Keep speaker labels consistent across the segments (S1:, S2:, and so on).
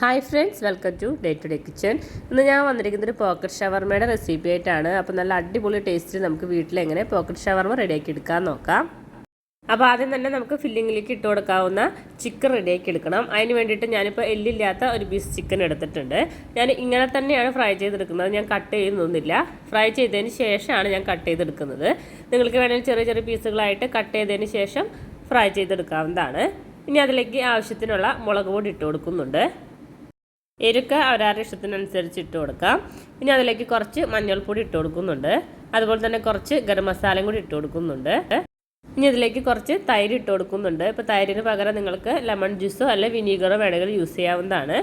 S1: Hi friends welcome to day to day kitchen ഇന്ന് ഞാൻ വന്നിരിക്കുന്നത് ഒരു പോക്കറ്റ് ഷവർമയുടെ റെസിപ്പി ആയിട്ടാണ്. അപ്പോൾ നല്ല അടിപൊളി ടേസ്റ്റ് നമുക്ക് വീട്ടിൽ എങ്ങനെ പോക്കറ്റ് ഷവർമ റെഡിയാക്കി എടുക്കാൻ നോക്കാം. അപ്പോൾ ആദ്യം തന്നെ നമുക്ക് ഫില്ലിങ്ങിലേക്ക് ഇട്ട് കൊടുക്കാവുന്ന ചിക്കൻ റെഡിയാക്കി എടുക്കണം. അതിന് വേണ്ടിയിട്ട് ഞാനിപ്പോൾ എല്ലില്ലാത്ത ഒരു പീസ് ചിക്കൻ എടുത്തിട്ടുണ്ട്. ഞാൻ ഇങ്ങനെ തന്നെയാണ് ഫ്രൈ ചെയ്തെടുക്കുന്നത്. ഞാൻ കട്ട് ചെയ്യുന്നൊന്നുമില്ല ഫ്രൈ ചെയ്തതിന് ശേഷമാണ് ഞാൻ കട്ട് ചെയ്തെടുക്കുന്നത്. നിങ്ങൾക്ക് വേണമെങ്കിൽ ചെറിയ ചെറിയ പീസുകളായിട്ട് കട്ട് ചെയ്തതിന് ശേഷം ഫ്രൈ ചെയ്തെടുക്കാവുന്നതാണ്. ഇനി അതിലേക്ക് ആവശ്യത്തിനുള്ള മുളക് പൊടി ഇട്ട് കൊടുക്കുന്നുണ്ട്. എരുക്ക അവരവരുടെ ഇഷ്ടത്തിനനുസരിച്ച് ഇട്ട് കൊടുക്കാം. ഇനി അതിലേക്ക് കുറച്ച് മഞ്ഞൾപ്പൊടി ഇട്ട് കൊടുക്കുന്നുണ്ട്. അതുപോലെ തന്നെ കുറച്ച് ഗരം മസാലയും കൂടി ഇട്ട് കൊടുക്കുന്നുണ്ട്. ഇനി ഇതിലേക്ക് കുറച്ച് തൈര് ഇട്ട് കൊടുക്കുന്നുണ്ട്. ഇപ്പോൾ തൈരിന് പകരം നിങ്ങൾക്ക് ലെമൺ ജ്യൂസോ അല്ലെ വിനീഗറോ വേണമെങ്കിൽ യൂസ് ചെയ്യാവുന്നതാണ്.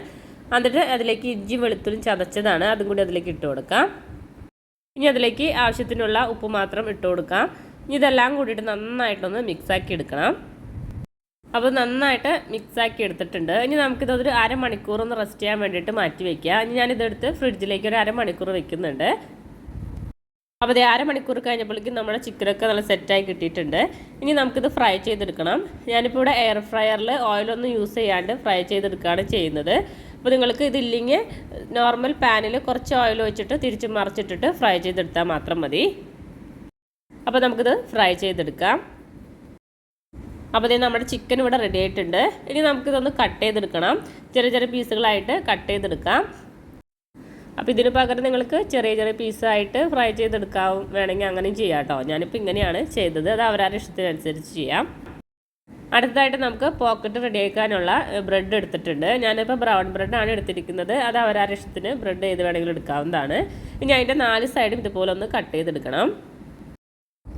S1: എന്നിട്ട് അതിലേക്ക് ഇഞ്ചി വെളുത്തുള്ളും ചതച്ചതാണ്. അതും കൂടി അതിലേക്ക് ഇട്ട് കൊടുക്കാം. ഇനി അതിലേക്ക് ആവശ്യത്തിനുള്ള ഉപ്പ് മാത്രം ഇട്ട് കൊടുക്കാം. ഇനി ഇതെല്ലാം കൂടിയിട്ട് നന്നായിട്ടൊന്ന് മിക്സാക്കി എടുക്കണം. അപ്പോൾ നന്നായിട്ട് മിക്സ് ആക്കി എടുത്തിട്ടുണ്ട്. ഇനി നമുക്കിത് ഒരു അരമണിക്കൂർ ഒന്ന് റെസ്റ്റ് ചെയ്യാൻ വേണ്ടിയിട്ട് മാറ്റി വെക്കുക ഇനി ഞാനിതെടുത്ത് ഫ്രിഡ്ജിലേക്ക് ഒരു അരമണിക്കൂർ വെക്കുന്നുണ്ട്. അപ്പോൾ അതേ അരമണിക്കൂർ കഴിഞ്ഞപ്പോഴേക്കും നമ്മുടെ ചിക്കനൊക്കെ നല്ല സെറ്റായി കിട്ടിയിട്ടുണ്ട്. ഇനി നമുക്കിത് ഫ്രൈ ചെയ്തെടുക്കണം. ഞാനിപ്പോൾ ഇവിടെ എയർ ഫ്രയറിൽ ഓയിലൊന്നും യൂസ് ചെയ്യാണ്ട് ഫ്രൈ ചെയ്തെടുക്കുകയാണ് ചെയ്യുന്നത്. അപ്പോൾ നിങ്ങൾക്ക് ഇതില്ലെങ്കിൽ നോർമൽ പാനിൽ കുറച്ച് ഓയിൽ വെച്ചിട്ട് തിരിച്ച് മറിച്ചിട്ടിട്ട് ഫ്രൈ ചെയ്തെടുത്താൽ മാത്രം മതി. അപ്പോൾ നമുക്കിത് ഫ്രൈ ചെയ്തെടുക്കാം. അപ്പോൾ ഇതേ നമ്മുടെ ചിക്കൻ ഇവിടെ റെഡി ആയിട്ടുണ്ട്. ഇനി നമുക്കിതൊന്ന് കട്ട് ചെയ്തെടുക്കണം. ചെറിയ ചെറിയ പീസുകളായിട്ട് കട്ട് ചെയ്തെടുക്കാം. അപ്പോൾ ഇതിന് പകരം നിങ്ങൾക്ക് ചെറിയ ചെറിയ പീസായിട്ട് ഫ്രൈ ചെയ്തെടുക്കാവും വേണമെങ്കിൽ അങ്ങനെയും ചെയ്യാം കേട്ടോ. ഞാനിപ്പോൾ ഇങ്ങനെയാണ് ചെയ്തത്. അത് അവരുടെ ഇഷ്ടത്തിനനുസരിച്ച് ചെയ്യാം. അടുത്തതായിട്ട് നമുക്ക് പോക്കറ്റ് റെഡിയാക്കാനുള്ള ബ്രെഡ് എടുത്തിട്ടുണ്ട്. ഞാനിപ്പോൾ ബ്രൗൺ ബ്രെഡാണ് എടുത്തിരിക്കുന്നത്. അത് അവരുടെ ഇഷ്ടത്തിന് ബ്രെഡ് ഏത് വേണമെങ്കിലും എടുക്കാവുന്നതാണ്. ഇനി അതിന്റെ നാല് സൈഡും ഇതുപോലെ ഒന്ന് കട്ട് ചെയ്തെടുക്കണം.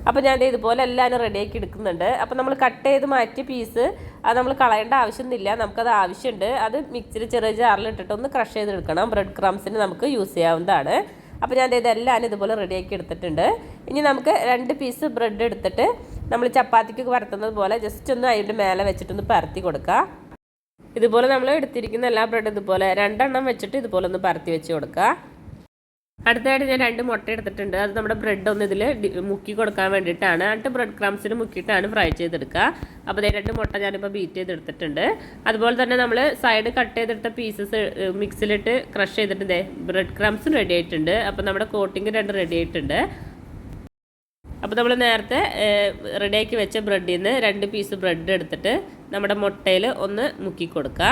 S1: അപ്പോൾ ഞാൻ ഇതുപോലെ എല്ലാവരും റെഡിയാക്കി എടുക്കുന്നുണ്ട്. അപ്പോൾ നമ്മൾ കട്ട് ചെയ്ത് മാറ്റിയ പീസ് അത് നമ്മൾ കളയേണ്ട ആവശ്യമൊന്നുമില്ല. നമുക്കത് ആവശ്യമുണ്ട്. അത് മിക്സിയിൽ ചെറിയ ജാറിൽ ഇട്ടിട്ട് ഒന്ന് ക്രഷ് ചെയ്തെടുക്കണം. ബ്രെഡ് ക്രംസിന് നമുക്ക് യൂസ് ചെയ്യാവുന്നതാണ്. അപ്പോൾ ഞാൻ ഇതെല്ലാം ഇതുപോലെ റെഡിയാക്കി എടുത്തിട്ടുണ്ട്. ഇനി നമുക്ക് രണ്ട് പീസ് ബ്രെഡ് എടുത്തിട്ട് നമ്മൾ ചപ്പാത്തിക്ക് പരത്തുന്നത് പോലെ ജസ്റ്റ് ഒന്ന് അതിന്റെ മേലെ വെച്ചിട്ടൊന്ന് പരത്തി കൊടുക്കുക ഇതുപോലെ നമ്മൾ എടുത്തിരിക്കുന്ന എല്ലാ ബ്രെഡ് ഇതുപോലെ രണ്ടെണ്ണം വെച്ചിട്ട് ഇതുപോലെ ഒന്ന് പരത്തി വെച്ച് കൊടുക്കുക അടുത്തതായിട്ട് ഞാൻ രണ്ട് മുട്ട എടുത്തിട്ടുണ്ട്. അത് നമ്മുടെ ബ്രെഡ് ഒന്ന് ഇതിൽ മുക്കി കൊടുക്കാൻ വേണ്ടിയിട്ടാണ്. എന്നിട്ട് ബ്രെഡ് ക്രംസിന് മുക്കിയിട്ടാണ് ഫ്രൈ ചെയ്തെടുക്കുക. അപ്പോൾ അതേ രണ്ട് മുട്ട ഞാനിപ്പോൾ ബീറ്റ് ചെയ്തെടുത്തിട്ടുണ്ട്. അതുപോലെ തന്നെ നമ്മൾ സൈഡ് കട്ട് ചെയ്തെടുത്ത പീസസ് മിക്സിലിട്ട് ക്രഷ് ചെയ്തിട്ട് ഇതേ ബ്രെഡ് ക്രംസും റെഡി ആയിട്ടുണ്ട്. അപ്പോൾ നമ്മുടെ കോട്ടിങ് രണ്ട് റെഡി ആയിട്ടുണ്ട്. അപ്പോൾ നമ്മൾ നേരത്തെ റെഡിയാക്കി വെച്ച ബ്രെഡിൽ നിന്ന് രണ്ട് പീസ് ബ്രെഡ് എടുത്തിട്ട് നമ്മുടെ മുട്ടയിൽ ഒന്ന് മുക്കി കൊടുക്കുക.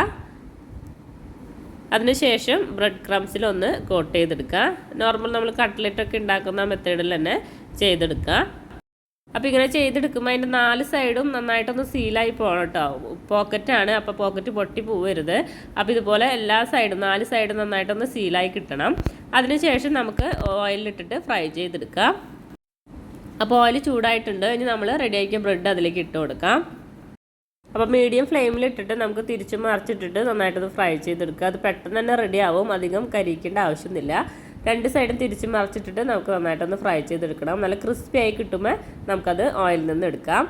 S1: അതിനുശേഷം ബ്രെഡ് ക്രംസിൽ ഒന്ന് കോട്ട് ചെയ്തെടുക്കുക. നോർമൽ നമ്മൾ കട്ട്ലറ്റൊക്കെ ഉണ്ടാക്കുന്ന മെത്തേഡിൽ തന്നെ ചെയ്തെടുക്കുക. അപ്പോൾ ഇങ്ങനെ ചെയ്തെടുക്കുമ്പോൾ അതിന്റെ നാല് സൈഡും നന്നായിട്ടൊന്ന് സീലായി പോകണം കേട്ടോ. പോക്കറ്റാണ് അപ്പോൾ പോക്കറ്റ് പൊട്ടി പോവരുത്. അപ്പോൾ ഇതുപോലെ എല്ലാ സൈഡും നാല് സൈഡും നന്നായിട്ടൊന്ന് സീലായി കിട്ടണം. അതിനുശേഷം നമുക്ക് ഓയിലിട്ടിട്ട് ഫ്രൈ ചെയ്തെടുക്കാം. അപ്പോൾ ഓയിൽ ചൂടായിട്ടുണ്ട്. ഇനി നമ്മൾ റെഡിയാക്കിയ ബ്രെഡ് അതിലേക്ക് ഇട്ട് കൊടുക്കാം. അപ്പോൾ മീഡിയം ഫ്ലെയിമിൽ ഇട്ടിട്ട് നമുക്ക് തിരിച്ച് മറിച്ചിട്ടിട്ട് നന്നായിട്ടത് ഫ്രൈ ചെയ്തെടുക്കുക. അത് പെട്ടെന്ന് തന്നെ റെഡി ആവും. അധികം കരിക്കേണ്ട ആവശ്യമൊന്നുമില്ല. രണ്ട് സൈഡും തിരിച്ച് മറിച്ചിട്ടിട്ട് നമുക്ക് നന്നായിട്ടൊന്ന് ഫ്രൈ ചെയ്തെടുക്കണം. നല്ല ക്രിസ്പി ആയി കിട്ടുമ്പോൾ നമുക്കത് ഓയിലിൽ നിന്ന് എടുക്കാം.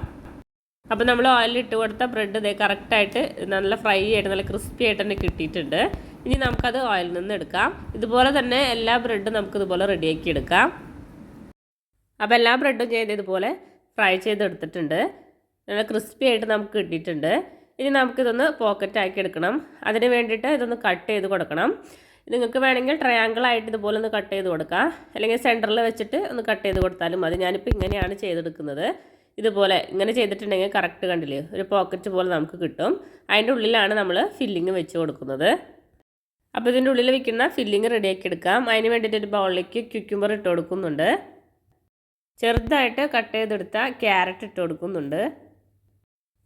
S1: അപ്പോൾ നമ്മൾ ഓയിലിൽ ഇട്ട് കൊടുത്ത ബ്രെഡ് ഇതേ കറക്റ്റായിട്ട് നല്ല ഫ്രൈ ആയിട്ട് നല്ല ക്രിസ്പി ആയിട്ട് തന്നെ കിട്ടിയിട്ടുണ്ട്. ഇനി നമുക്കത് ഓയിലിൽ നിന്ന് എടുക്കാം. ഇതുപോലെ തന്നെ എല്ലാ ബ്രെഡും നമുക്ക് ഇതുപോലെ റെഡിയാക്കി എടുക്കാം. അപ്പോൾ എല്ലാ ബ്രെഡും ചെയ്ത് ഇതുപോലെ ഫ്രൈ ചെയ്തെടുത്തിട്ടുണ്ട്. നല്ല ക്രിസ്പി ആയിട്ട് നമുക്ക് കിട്ടിയിട്ടുണ്ട്. ഇനി നമുക്കിതൊന്ന് പോക്കറ്റ് ആക്കി എടുക്കണം. അതിന് വേണ്ടിയിട്ട് ഇതൊന്ന് കട്ട് ചെയ്ത് കൊടുക്കണം. നിങ്ങൾക്ക് വേണമെങ്കിൽ ട്രയാങ്കിൾ ആയിട്ട് ഇതുപോലെ ഒന്ന് കട്ട് ചെയ്ത് കൊടുക്കാം. അല്ലെങ്കിൽ സെന്ററിൽ വെച്ചിട്ട് ഒന്ന് കട്ട് ചെയ്ത് കൊടുത്താലും മതി. ഞാനിപ്പോൾ ഇങ്ങനെയാണ് ചെയ്തെടുക്കുന്നത്. ഇതുപോലെ ഇങ്ങനെ ചെയ്തിട്ടുണ്ടെങ്കിൽ കറക്റ്റ് കണ്ടില്ലേ? ഒരു പോക്കറ്റ് പോലെ നമുക്ക് കിട്ടും. അതിന്റെ ഉള്ളിലാണ് നമ്മൾ ഫില്ലിങ് വെച്ച് കൊടുക്കുന്നത്. അപ്പോൾ ഇതിന്റെ ഉള്ളിൽ വെക്കുന്ന ഫില്ലിങ് റെഡിയാക്കി എടുക്കാം. അതിന് വേണ്ടിയിട്ട് ഒരു ബൗളിലേക്ക് ക്യുക്യുമ്പർ ഇട്ട് കൊടുക്കുന്നുണ്ട്. ചെറുതായിട്ട് കട്ട് ചെയ്തെടുത്ത ക്യാരറ്റ് ഇട്ട് കൊടുക്കുന്നുണ്ട്.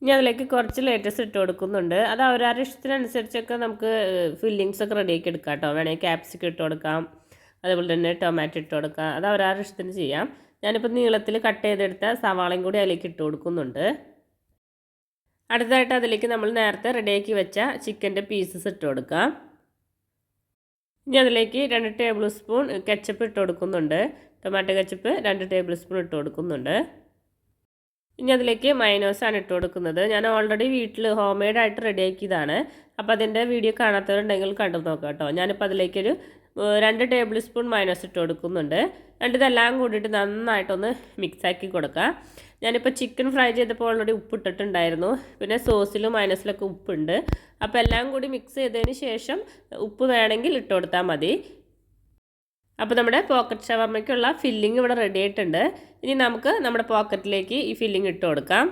S1: ഇനി അതിലേക്ക് കുറച്ച് ലേറ്റസ്റ്റ് ഇട്ട് കൊടുക്കുന്നുണ്ട്. അത് അവരവരുടെ ഇഷ്ടത്തിനനുസരിച്ചൊക്കെ നമുക്ക് ഫില്ലിങ്സ് ഒക്കെ റെഡിയാക്കി എടുക്കാം കേട്ടോ. വേണമെങ്കിൽ ക്യാപ്സിക്കം ഇട്ട് കൊടുക്കാം. അതുപോലെ തന്നെ ടൊമാറ്റോ ഇട്ട് കൊടുക്കാം. അത് അവരവരുടെ ഇഷ്ടത്തിന് ചെയ്യാം. ഞാനിപ്പോൾ നീളത്തിൽ കട്ട് ചെയ്തെടുത്ത സവാളയും കൂടി അതിലേക്ക് ഇട്ട് കൊടുക്കുന്നുണ്ട്. അടുത്തതായിട്ട് അതിലേക്ക് നമ്മൾ നേരത്തെ റെഡിയാക്കി വെച്ച ചിക്കന്റെ പീസസ് ഇട്ട് കൊടുക്കാം. ഇനി അതിലേക്ക് രണ്ട് ടേബിൾ സ്പൂൺ കെച്ചപ്പ് ഇട്ട് കൊടുക്കുന്നുണ്ട്. ടൊമാറ്റോ കെച്ചപ്പ് രണ്ട് ടേബിൾ സ്പൂൺ ഇട്ട് കൊടുക്കുന്നുണ്ട്. ഇനി അതിലേക്ക് മൈനോസാണ് ഇട്ട് കൊടുക്കുന്നത്. ഞാൻ ഓൾറെഡി വീട്ടിൽ ഹോം മെയ്ഡ് ആയിട്ട് റെഡിയാക്കിയതാണ് അപ്പോൾ അതിന്റെ വീഡിയോ കാണാത്തവരുണ്ടെങ്കിൽ കണ്ടു നോക്കാം കേട്ടോ. ഞാനിപ്പോൾ അതിലേക്കൊരു രണ്ട് ടേബിൾ സ്പൂൺ മൈനസ് ഇട്ട് കൊടുക്കുന്നുണ്ട്. രണ്ടിതെല്ലാം കൂടിയിട്ട് നന്നായിട്ടൊന്ന് മിക്സാക്കി കൊടുക്കാം. ഞാനിപ്പോൾ ചിക്കൻ ഫ്രൈ ചെയ്തപ്പോൾ ഓൾറെഡി ഉപ്പിട്ടിട്ടുണ്ടായിരുന്നു പിന്നെ സോസിലും മൈനസിലൊക്കെ ഉപ്പുണ്ട്. അപ്പോൾ എല്ലാം കൂടി മിക്സ് ചെയ്തതിന് ശേഷം ഉപ്പ് വേണമെങ്കിൽ ഇട്ട് കൊടുത്താൽ മതി. അപ്പോൾ നമ്മുടെ പോക്കറ്റ് ഷവർമയ്ക്കുള്ള ഫില്ലിംഗ് ഇവിടെ റെഡി ആയിട്ടുണ്ട്. ഇനി നമുക്ക് നമ്മുടെ പോക്കറ്റിലേക്ക് ഈ ഫില്ലിംഗ് ഇട്ട് കൊടുക്കാം.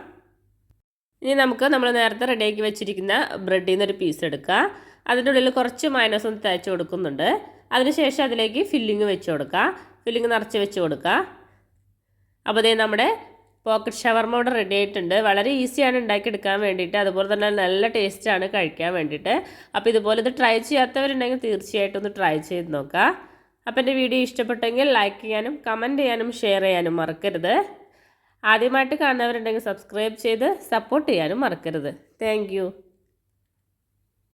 S1: ഇനി നമുക്ക് നമ്മൾ നേരത്തെ റെഡിയാക്കി വെച്ചിരിക്കുന്ന ബ്രെഡിൽ നിന്നൊരു പീസ് എടുക്കുക അതിന്റെ ഉള്ളിൽ കുറച്ച് മൈനസ് ഒന്ന് തേച്ച് കൊടുക്കുന്നുണ്ട്. അതിനുശേഷം അതിലേക്ക് ഫില്ലിങ് വെച്ച് കൊടുക്കുക ഫില്ലിങ് നിറച്ച് വെച്ച് കൊടുക്കുക അപ്പോൾ ഇതേ നമ്മുടെ പോക്കറ്റ് ഷവർമ ഇവിടെ റെഡി ആയിട്ടുണ്ട്. വളരെ ഈസിയാണ് ഉണ്ടാക്കിയെടുക്കാൻ വേണ്ടിയിട്ട്. അതുപോലെ തന്നെ നല്ല ടേസ്റ്റാണ് കഴിക്കാൻ വേണ്ടിയിട്ട്. അപ്പോൾ ഇതുപോലെ ഇത് ട്രൈ ചെയ്യാത്തവരുണ്ടെങ്കിൽ തീർച്ചയായിട്ടും ഒന്ന് ട്രൈ ചെയ്ത് നോക്കുക അപ്പോൾ എന്റെ വീഡിയോ ഇഷ്ടപ്പെട്ടെങ്കിൽ ലൈക്ക് ചെയ്യാനും കമന്റ് ചെയ്യാനും ഷെയർ ചെയ്യാനും മറക്കരുത്. ആദ്യമായിട്ട് കാണുന്നവരുണ്ടെങ്കിൽ സബ്സ്ക്രൈബ് ചെയ്ത് സപ്പോർട്ട് ചെയ്യാനും മറക്കരുത്. താങ്ക്